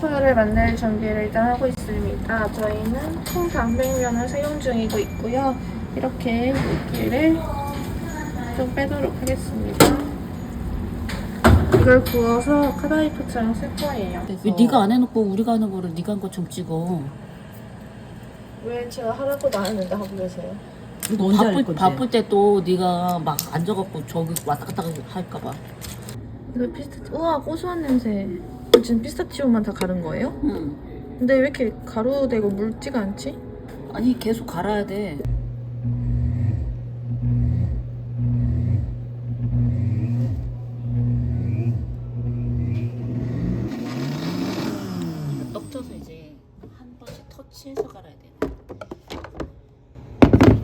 스프를 만들 준비를 일단 하고 있습니다. 저희는 통 당백면을 사용 중이고 있고요. 이렇게 물기를 좀 빼도록 하겠습니다. 이걸 구워서 카다이프처럼 쓸 거예요. 왜 네가 안 해놓고 우리가 하는 거를 네가 한 것처럼 찍어? 왜 제가 하라고도 안 했는데 하고 계세요? 이거 언제 할 바쁠, 건데? 바쁠 때 또 네가 막 앉아갖고 저기 왔다 갔다 할까봐. 이거 피스타치 우와 고소한 냄새. 지금 피스타치오만 다 가른 거예요? 응. 근데 왜 이렇게 가루되고 묽지가 않지? 아니 계속 갈아야 돼. 떡 쪄서 이제 한 번씩 터치해서 갈아야 돼.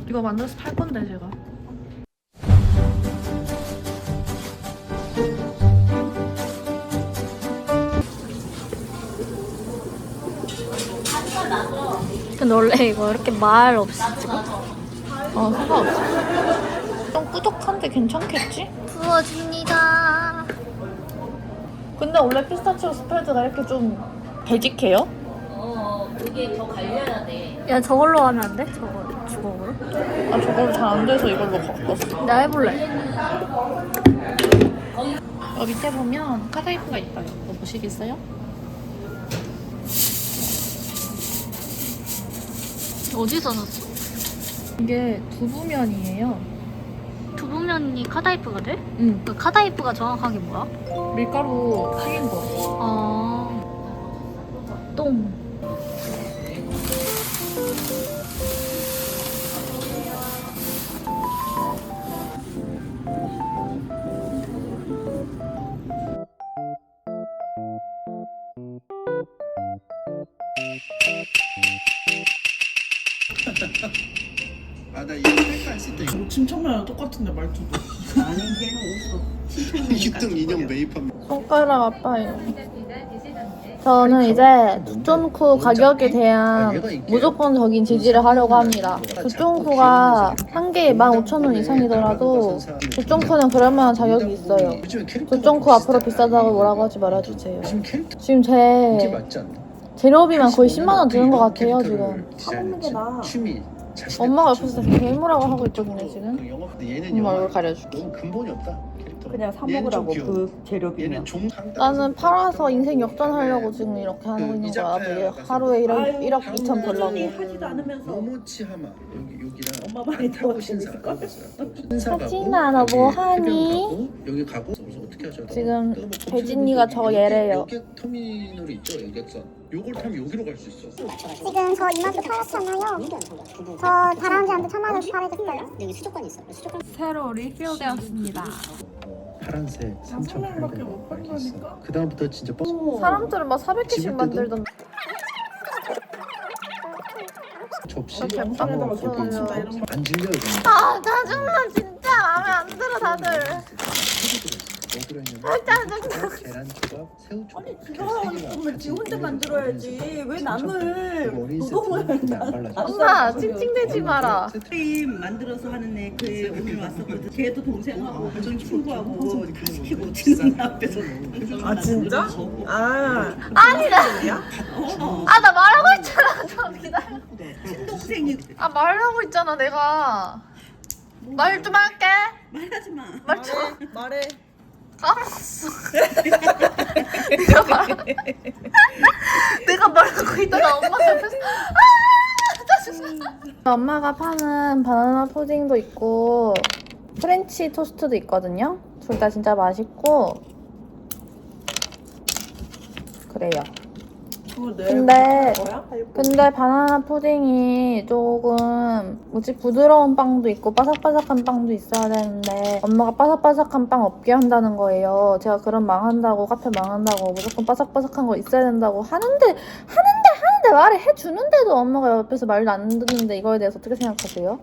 이거 만들어서 팔 건데 제가. 근데 원래 이거 이렇게 말 없이 찍어? 어 상관없어. 좀 꾸덕한데 괜찮겠지? 부어줍니다. 근데 원래 피스타치오 스프레드가 이렇게 좀 되직해요? 어, 그게 더 갈려야 돼. 야 저걸로 하면 안 돼? 저거 주걱으로? 아 저걸로 잘 안 돼서 이걸로 바꿨어. 나 해볼래. 어, 밑에 보면 카다이프가 있어요. 이거 보시겠어요? 어디서 샀어? 이게 두부면이에요. 두부면이 카다이프가 돼? 응. 그 카다이프가 정확하게 뭐야? 밀가루 튀긴 거. 아... 똥. 6등 인형 매입한 손가락 아파요. 저는 이제 두쫀쿠 가격에 대한 무조건적인 지지를 하려고 합니다. 두쫀쿠가 한 개에 15,000원 이상이더라도 두쫀쿠는 그럴 만한 자격이 있어요. 두쫀쿠 앞으로 비싸다고 뭐라고 하지 말아주세요. 지금 제? 재료비만 거의 10만 원 드는 것 같아요 지금. 디자인했지. 춤이 자신의 엄마가 옆에서 괴물하고 하고 있거든요 그 지금. 엄마 얼굴 가려줄게. 근본이 없다 그냥 사 얘는 좀 먹으라고 귀여워. 그 재료비면. 얘는 종 상당히 나는 팔아서 인생 역전하려고 지금 이렇게 하고 그 있는 거야. 이자카야 되게 가서 하루에 1억, 아유, 1억 2천 벌라고. 하지도 않으면서 모모치 하마 여기 여기랑 엄마 더 타고 신사 재밌을걸? 가고 있어요. 신사 가고, 하진아, 너뭐 여기 하니? 해변 가고, 여기 가고 그래서 어떻게 하죠? 지금 또뭐 배진이가 저 얘래요. 여객 터미널이 있죠 여객선 요걸 타면 여기로 갈 수 있어 지금 저 이마트 팔았잖아요. 저 다람쥐한테 천만 원씩 팔아줬어요. 여기 수도권이 있어. 수도권 새로 리필되었습니다. 파란색 아, 설명밖에 3,800원 못 이렇게 있어 판다니까? 그 다음부터 진짜 버 사람들은 막 400개씩 집을 뜯어? 만들던 접시 아. 안 질려 이거 아 짜증나 진짜 마음에 안 들어 다들 아 짜증나 계란 초밥 새우 초밥 아니 싶으면 지 혼자 만들어야지. 왜 남을 노동을 엄마 찡찡대지 마라. 게임 만들어서 하는 애그애 오늘 왔었거든. 걔도 동생하고 그 친구하고 다. 시키고 지는 앞에서. 아 진짜? 아 아니 나아 나 말하고 있잖아. 좀 기다려 친동생이 아 말하고 있잖아 내가. 말 좀 할게. 말하지 마. 말좀 말해. 까 먹었어. 내가 말 내가 말하고 있다가 엄마 옆에서. 아 엄마가 파는 바나나 푸딩도 있고 프렌치 토스트도 있거든요. 둘 다 진짜 맛있고 그래요 근데 근데 바나나 푸딩이 조금 뭐지 부드러운 빵도 있고 바삭바삭한 빵도 있어야 되는데 엄마가 바삭바삭한 빵 없게 한다는 거예요. 제가 그럼 망한다고 카페 망한다고 무조건 바삭바삭한 거 있어야 된다고 하는데 하는데 하는데 말을 해주는데도 엄마가 옆에서 말도 안 듣는데 이거에 대해서 어떻게 생각하세요?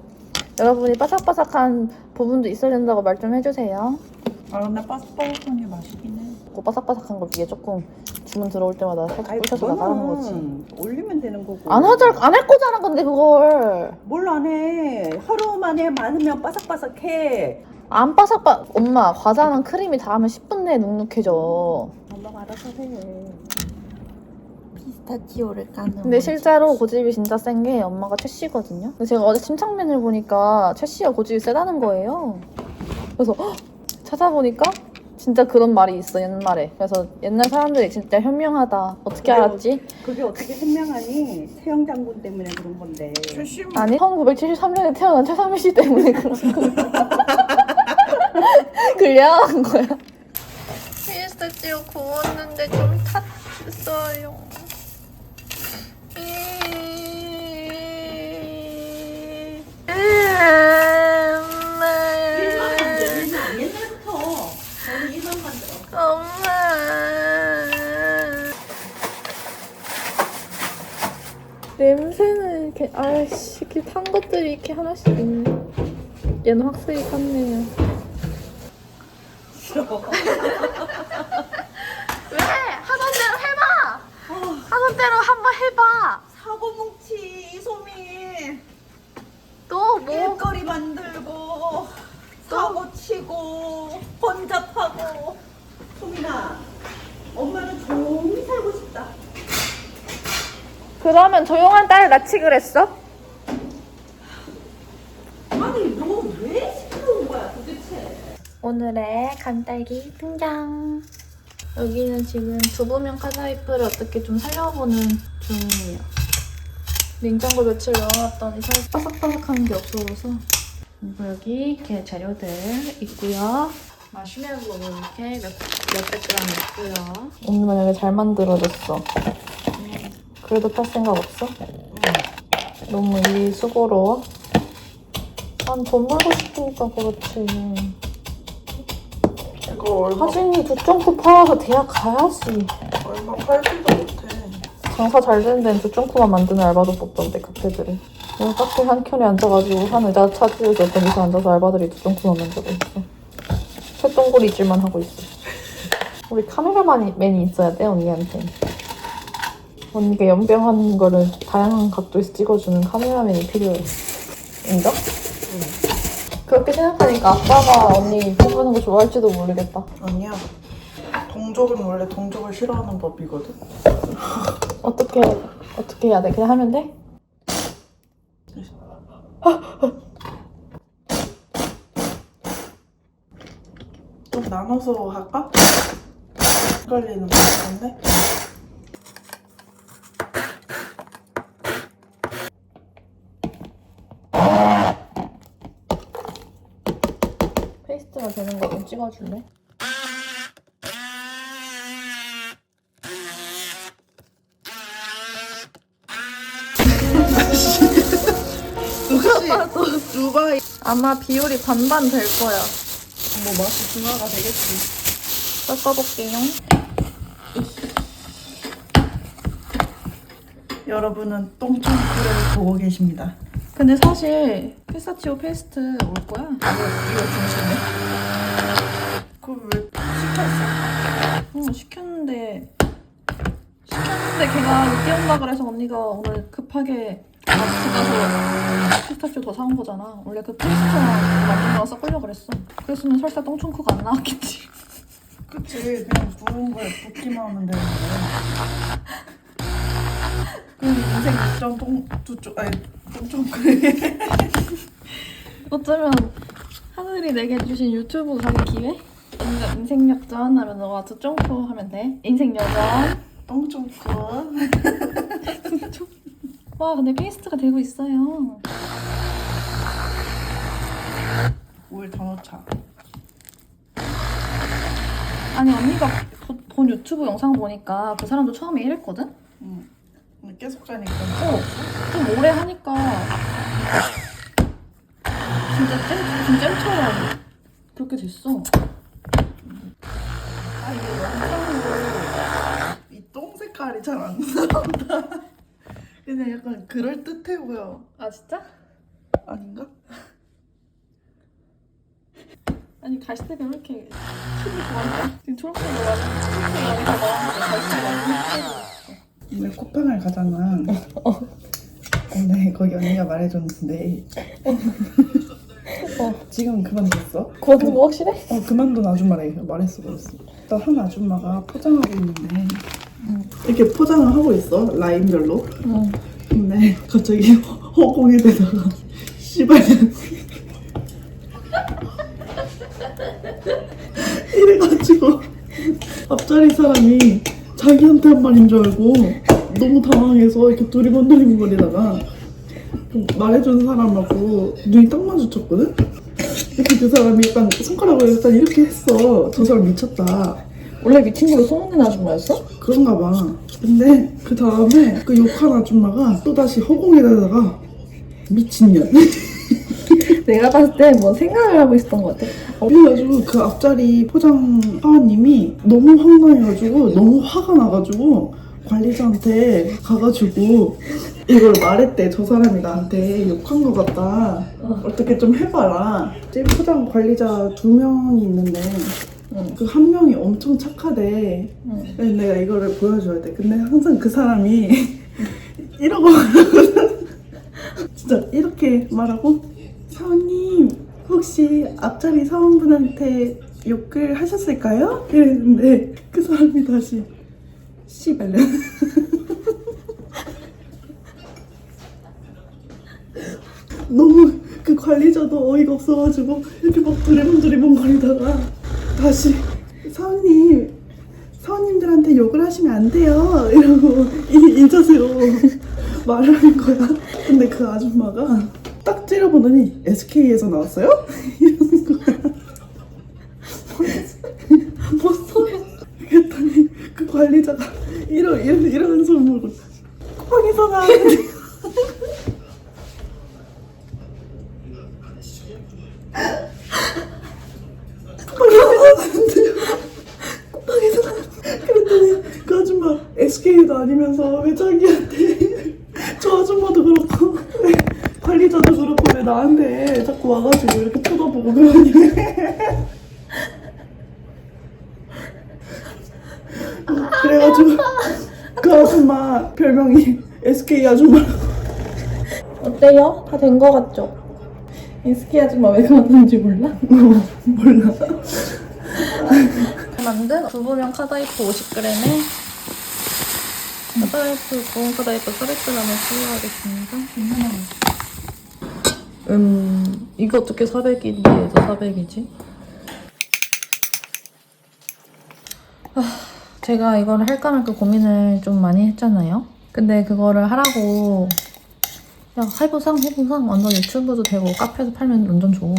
여러분이 바삭바삭한 부분도 있어야 된다고 말 좀 해주세요. 아 근데 바삭바삭한 게 맛있긴 해. 그 바삭바삭한 걸 위에 조금 주문 들어올 때마다 살짝 꿀쳐서 나가는 거지. 올리면 되는 거고. 안 하자 안할 거잖아 근데 그걸 뭘안 해. 하루 만에 많으면 바삭바삭해. 안 바삭바 엄마 과자는 크림이 닿으면 10분 내에 눅눅해져 엄마가 알아서 해. 피스타치오를 까는. 근데 실제로 고집이 진짜 센 게 엄마가 최씨거든요 근데 제가 어제 침착맨을 보니까 최씨가 고집이 세다는 거예요 그래서 헉! 찾아보니까 진짜 그런 말이 있어 옛말에 그래서 옛날 사람들이 진짜 현명하다 어떻게 알았지? 그게 어떻게 현명하니? 세영 장군 때문에 그런 건데. 아니 1973년에 태어난 최상민 씨 때문에 그런 거야 그냥 거야 피스타치오 구웠는데 좀 탔어요. 옛날부터 저는 이만 만들어. 엄마. 냄새는 이렇게 아이씨 이렇게 탄 것들이 이렇게 하나씩 있네 얘는 확실히 탔네요 왜? 하던 대로 해봐. 하던 대로 한번 해봐. 사고 뭉치 이소미. 또 뭐? 일거리 만들고 사고 치고 번잡하고. 소민아, 엄마는 조용히 살고 싶다. 그러면 조용한 딸 낳지 그랬어? 아니 너 왜 시끄러운 거야 도대체? 오늘의 간딸기 등장 여기는 지금 두부면 카자이프를 어떻게 좀 살려보는 중이에요 냉장고 며칠 넣어놨더니 살 바삭바삭한 게 없어져서 그리고 여기 이렇게 재료들 있고요 마시멜로는 이렇게 몇, 몇백 그램 있고요. 오늘 만약에 잘 만들어졌어. 그래도 팔 생각 없어? 너무 이 수고로워? 난 돈 벌고 싶으니까 그렇지. 하진이 두쫑쿠 팔아서 대학 가야지. 얼마 팔지도 못해. 장사 잘 되는 데는 두쫑쿠만 만드는 알바도 뽑던데 카페들이 내가 카페 한 켠에 앉아가지고 한 의자 차지해서 어떤 곳에 앉아서 알바들이 두쫑쿠만 만들고 있어 잊질만 하고 있어 우리 카메라맨이 있어야 돼 언니한테 언니가 연병하는 거를 다양한 각도에서 찍어주는 카메라맨이 필요해 인정? 그렇게 생각하니까 아빠가 언니 뽑는 거 좋아할지도 모르겠다 아니야. 동족은 원래 동족을 싫어하는 법이거든. 어떻게 어떻게 해야 돼? 그냥 하면 돼? 좀 나눠서 할까? 헷갈리는 것 같은데? 페이스트가 되는 거 좀 찍어줄래? 혹시 두바이 아마 비율이 반반 될 거야. 뭐 맛이 중화가 되겠지. 섞어볼게요. 여러분은 똥똥쿠를 보고 계십니다. 근데 사실 피스타치오 페이스트 올 거야. 이거, 이거 중심에. 그걸 왜 시켰어? 어, 시켰는데 시켰는데 걔가 온다 그래서 언니가 오늘 급하게 가서 피스타치오 더 사온 거잖아. 원래 그 페이스트랑 만든 거랑 섞으려고 그랬어. 그랬으면 설사 똥충쿠가 안 나왔겠지. 그치 그냥 구운 거에 붓기만 하면 되는데. 그럼 인생 2점 두쪽 아니 똥똥쿠. 어쩌면 하늘이 내게 주신 유튜브 가게 기회? 인생 역전 하면 너가 두 점프 하면 돼. 인생 여전. 똥똥쿠. 와 근데 페이스트가 되고 있어요. 더 넣자. 아니 언니가 보- 본 유튜브 영상 보니까 그 사람도 처음에 이랬거든? 응. 근데 계속 자니까. 어, 좀 오래 하니까 진짜 잼, 좀 잼처럼 그렇게 됐어. 아 이게 영상으로 이 똥 색깔이 잘 안 나온다. 그냥 약간 그럴 듯해 보여. 아 진짜? 아닌가? 아니 갈색이 왜 이렇게 피부 좋아한다? 지금 초록색이 많이 초록색이 많이 더 나왔는데 갈색이 많이 오늘 쿠팡을 가잖아. 근데 거기 언니가 말해줬는데 지금 그만뒀어? 그거는 거 확실해? 어 그만둔 아줌마래 말했어 그랬어 또한 아줌마가 포장하고 있는데 이렇게 포장을 하고 있어 라인별로 응. 근데 갑자기 허공에 대다가 씨발 이래가지고 앞자리 사람이 자기한테 한 말인 줄 알고 너무 당황해서 이렇게 두리번두리번 거리다가 그 말해주는 사람하고 눈이 딱 마주쳤거든? 이렇게 그 사람이 약간 손가락을 일단 이렇게 했어 저 사람 미쳤다 원래 미친 걸로 소문낸 아줌마였어? 그런가 봐. 근데 그 다음에 그 욕한 아줌마가 또다시 허공에다가 미친년. 내가 봤을 때 뭐 생각을 하고 있었던 것 같아. 그래가지고 그 앞자리 포장 사원님이 너무 황당해가지고 너무 화가 나가지고 관리자한테 가가지고 이걸 말했대. 저 사람이 나한테 욕한 것 같다. 어떻게 좀 해봐라. 지금 포장 관리자 두 명이 있는데 그한 명이 엄청 착하대. 근데 내가 이거를 보여줘야 돼. 근데 항상 그 사람이 이러고. 진짜 이렇게 말하고 사원님 혹시 앞자리 사원분한테 욕을 하셨을까요? 이랬는데 그 사람이 다시 씨발려. 너무 그 관리자도 어이가 없어가지고 이렇게 막 두리번두리번 거리다가 다시 사원님 사원님들한테 욕을 하시면 안 돼요. 이러고 이, 이 자세로 말을 하는 거야. 근데 그 아줌마가 딱 째려보더니 SK에서 나왔어요? 이러는 거야. 뭐 소리야 그랬더니 그 관리자가 이러, 이러, 이러면서 물고 쿠팡에서 나왔는데 쿠팡에서 나왔는데 그랬더니 그 아줌마 아니면서 왜 자기한테 저 아줌마도 그렇고 왜 관리자도 그렇고 왜 나한테 자꾸 와가지고 이렇게 쳐다보고 그러니 그래가지고 그 아줌마 별명이 SK 아줌마 어때요? 다 된 거 같죠? SK 아줌마 왜 그러는지 몰라? 몰라 만든 두부면 카다이프 50g에 카다이프 고운 카다이프 400g을 추가하겠습니다. 음 이거 어떻게 400인데 얘도 400이지? 아, 제가 이거를 할까 말까 고민을 좀 많이 했잖아요. 근데 그거를 하라고 야 해보상 해보상 완전 유튜브도 되고 카페에서 팔면 완전 좋음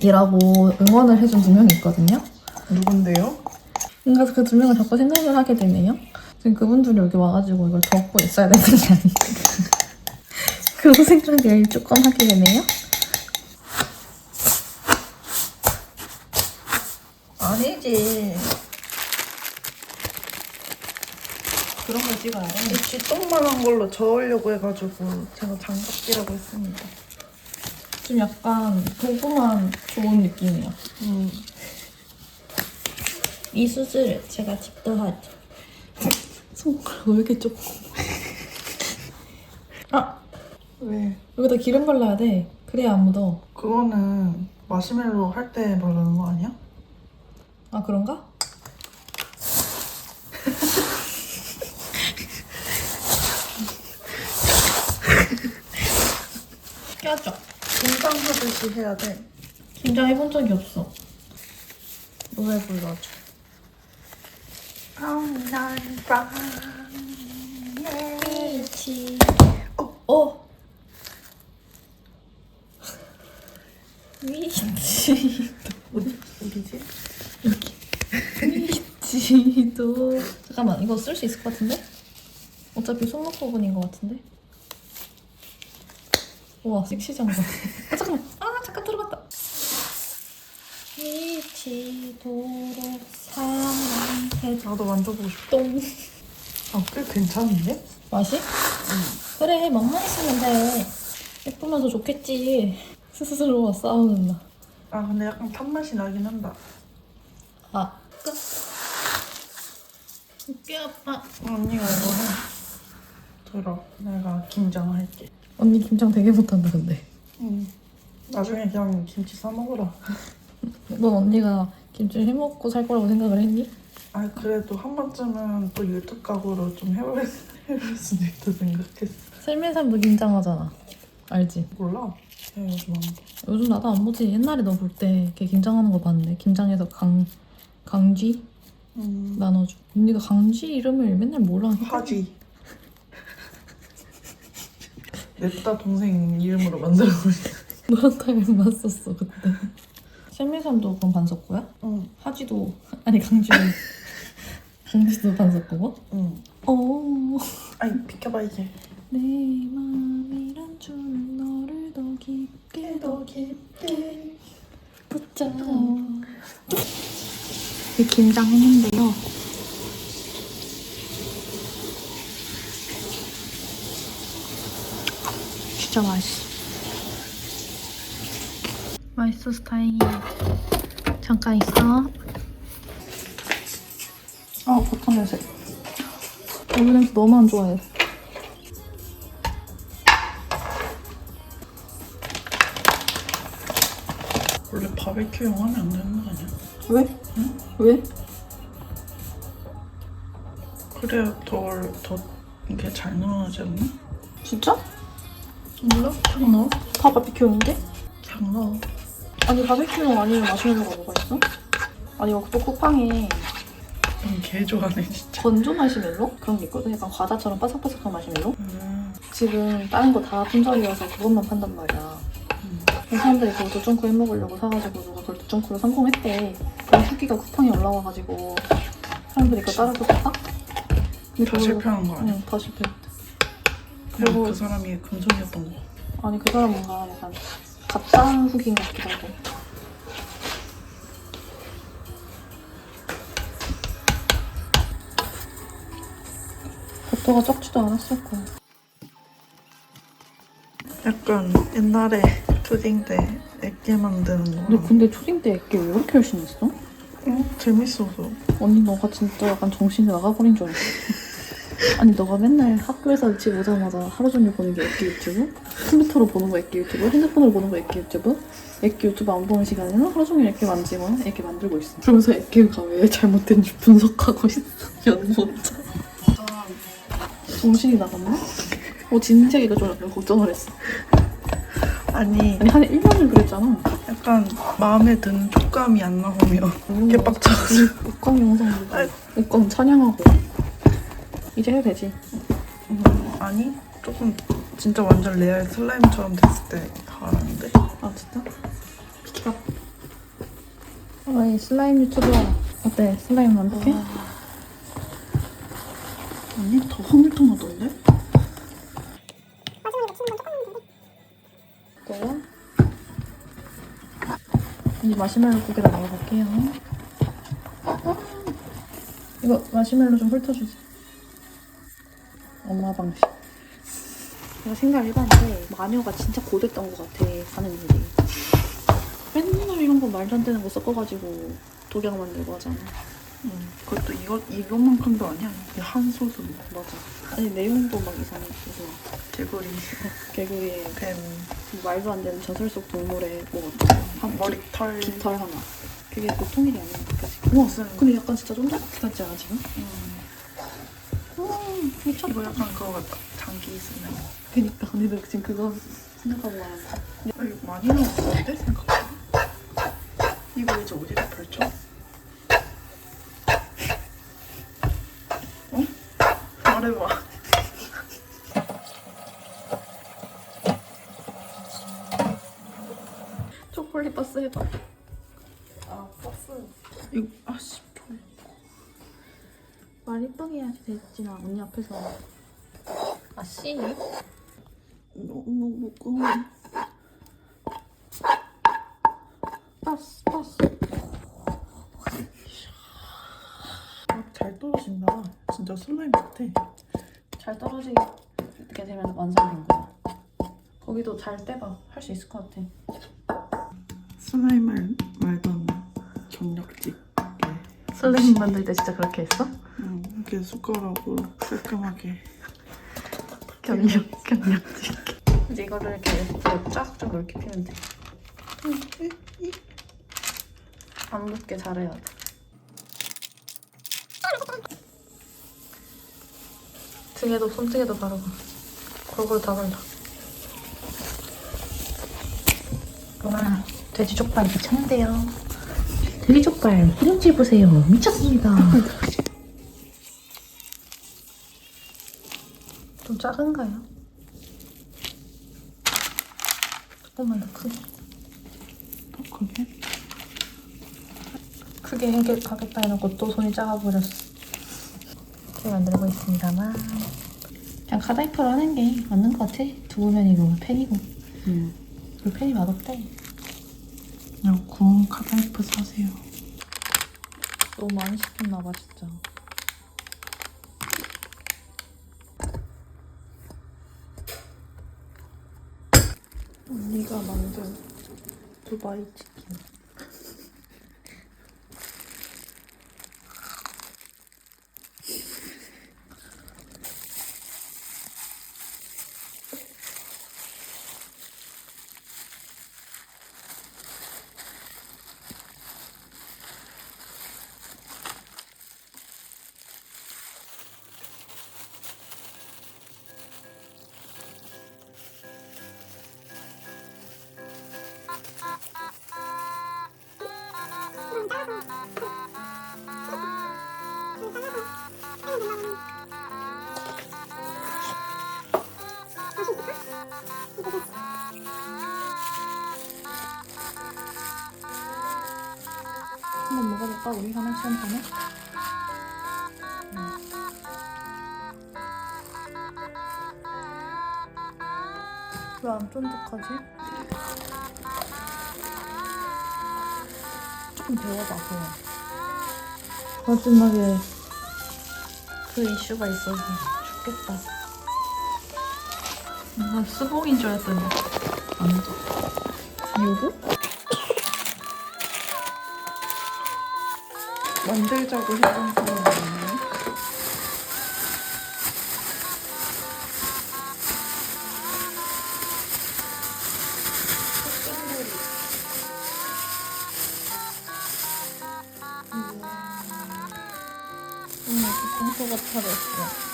이라고 응원을 해준 두 명이 있거든요. 누군데요? 뭔가 그두 명을 자꾸 생각을 하게 되네요. 지금 그분들이 여기 와가지고 이걸 적고 있어야 되는 게 아닌가. 그런 생각을 조금 하게 되네요. 아니지 그런 걸 찍어야 돼? 이 쥐똥만한 걸로 저으려고 해가지고 제가 장갑기라고 했습니다 좀 약간 도구만 좋은 느낌이야. 음. 이 수술 제가 직접 하죠. 손가락 왜 이렇게 좁고. 아! 왜? 여기다 기름 발라야 돼. 그래야 안 묻어. 그거는 마시멜로 할 때 바르는 거 아니야? 아, 그런가? 껴줘. 김장하듯이 해야 돼 긴장 해본 적이 없어. 노래 불러줘. 빛이 어? 어? 위치 어디, 어디지? 위치도 잠깐만 이거 쓸 수 있을 것 같은데? 어차피 손목 부분인 것 같은데? 우와 섹시 장갑 아 잠깐만 아 잠깐 들어갔다 위치도록 사랑 해 나도 만져보고 싶어 똥 아, 꽤 괜찮은데? 맛이? 그래 맛만 있으면 돼 예쁘면서 좋겠지 스스로와 싸우는 나 아 근데 약간 탄맛이 나긴 한다 아, 끝. 꽤 아파. 언니가 이거 해 들어 내가 김장할게 언니 김장 되게 못한다 근데. 응 나중에 그냥 김치 사 먹으라. 넌 언니가 김치 해먹고 살 거라고 생각을 했니? 아 그래도 한 번쯤은 또 유튜브 각으로 좀 해볼, 해볼 수도 있다 생각했어. 셀미삼도 김장하잖아. 알지? 몰라. 그냥 요즘 안 봐. 요즘 나도 안 보지. 옛날에 너 볼 때걔 김장하는 거 봤는데 김장해서 강 강쥐 음, 나눠줘. 언니가 강쥐 이름을 맨날 몰라. 하지. 냅다 동생 이름으로 만들어버렸어. 너랑 닮았었어 그때. 셀미삼도 그럼 반석구야? 응, 하지도 아니 강쥐도 강쥐도 반석구고? 응. 어. 아니 비켜봐 이제. 내 맘이란 줄은 너를 더 깊게 더 깊게 붙잡아 이 김장했는데요 진짜 맛있어 맛있어서 다행이야 잠깐 있어 얼굴 냄새 너무 안 좋아해 원래 바베큐용 하면 안 되는 거 아니야? 왜? 왜? 그래야 덜, 더 이게 잘 늘어나지 않나? 진짜? 몰라? 그냥 넣어. 다 바비큐용인데? 그냥 넣어. 아니 바비큐용 아니면 마시멜로가 뭐가 있어? 아니 또 쿠팡에 응, 개 좋아하네 진짜. 건조 마시멜로? 그런 게 있거든? 약간 과자처럼 바삭바삭한 마시멜로? 음, 지금 다른 거 다 품절이어서 그것만 판단 말이야 그래서 사람들이 그거 두쫑코 해먹으려고 사가지고 누가 그걸 두쫑코로 성공했대 그런 후기가 쿠팡에 올라와가지고 사람들이 그거 따라서 샀다? 근데 다 실패한 거 아니야? 응, 다 실패했대 그리고 그리고- 그 사람이 금손이었던 거. 아니 그 사람 뭔가 약간 가짜 후기인 것 같기도 하고 버터가 적지도 않았을 거야 약간 옛날에 푸딩 때 액게 만드는 거. 근데 근데 초딩 때 애기 왜 이렇게 열심히 했어? 응? 재밌어서. 언니 너가 진짜 약간 정신이 나가버린 줄 알았어 아니 너가 맨날 학교에서 집 오자마자 하루 종일 보는 게 애기 유튜브? 컴퓨터로 보는 거 애기 유튜브? 핸드폰으로 보는 거 애기 유튜브? 애기 유튜브 안 보는 시간에는 하루 종일 애기 만지고 애기 만들고 있어 그러면서 애기가 왜 잘못된지 분석하고 있어 연못자 정신이 나갔나? 어 진짜 이거 좀 약간 걱정을 했어 아니 아니 한 1년을 그랬잖아 약간 마음에 드는 촉감이 안 나오면 개빡쳐서. 옷광 영상도 옷광 찬양하고 이제 해도 되지 음, 아니 조금 진짜 완전 레알 슬라임처럼 됐을 때 하는데. 아 진짜? 비키라 어이 슬라임 유튜버 어때? 슬라임 완벽해? 아 니더 되는데 그래요? 이제 마시멜로 고기다 넣어볼게요 어? 이거 마시멜로 좀 훑어주세요 엄마 방식 내가 생각을 해봤는데 마녀가 진짜 고됐던 것 같아 하는 일이 맨날 이런 거 말도 안 되는 거 섞어가지고 도량 만들고 하잖아 응. 그것도 이거 이것만큼도 아니야. 이한 소스 맞아 아니 내용도 막 이상해 무슨 개구리 개구리에 뱀 말도 안 되는 전설 속 동물의 뭐 어쩌고 한 머리털 깃털 하나 그게 보통 일이 아니야? 우와 근데 약간 진짜 쫀득 같지 않아 지금? 음 미쳤다 이거 약간 그거 같다. 장기 있으면. 그니까 언니도 지금 그거 생각하고 아, 이거 많이 넣었는데 생각보다. 이거 이제 어디다 펼쳐? 어? 말해봐. 초콜릿 버스 해봐 아 버스. 이거 아씨. 말 이쁘게 해야지 됐지나 언니 앞에서 아 씨 너무 무거워. 버스 버스 아, 잘 떨어진다. 진짜 슬라임 같아. 잘 떨어지게 되면 완성된 거야 거기도 잘 떼봐 할 수 있을 것 같아 슬라임을 말던 경력직. 슬림 만들 때 진짜 그렇게 했어? 응, 이렇게 숟가락으로 깔끔하게. 경력 경력 이제 이거를 이렇게 쫙좀 넓게 피면 돼 안 붙게 잘해야 돼. 등에도 손등에도 바르고 골고루 다 발라. 와 돼지 족발 미쳤는데요. 돼지 족발 기름칠 보세요. 미쳤습니다. 좀 작은가요? 조금만 더 크게. 더 크게? 크게 해결하겠다 해놓고 또 손이 작아버렸어. 이렇게 만들고 있습니다만 그냥 카다이프로 하는 게 맞는 것 같아. 두부면이고 팬이고 응. 그리고 팬이 맛없대. 그냥 구운 카다이프 사세요. 너무 많이 시켰나 봐 진짜. 언니가 만든 두바이 치킨. 먹어볼까 우리 하나 시간 전에? 왜안 쫀득하지? 조금 데워봐 그냥 마지막에 그 이슈가 있어서 죽겠다 나 수복인 줄 알았더니 아니죠 이거? 만들자고 했던 사람 아니에요? 응, 공소가 차렸어.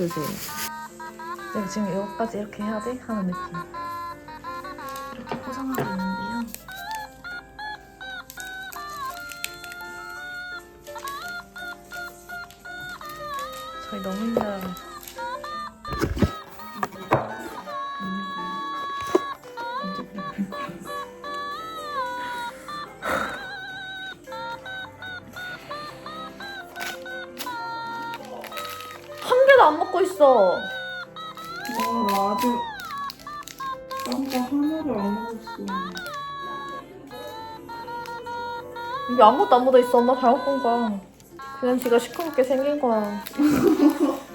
데워주세요. 내가 지금 이거까지 이렇게 해야 돼? 하는 느낌. 이렇게 포장하고 있는데요. 저희 너무 힘들어요. 있어. 와, 나 아직 딴거 하나를 안 먹었어. 이게 아무것도 안 묻어 있어. 엄마 잘못 본 거야. 그냥 지가 시커멓게 생긴 거야.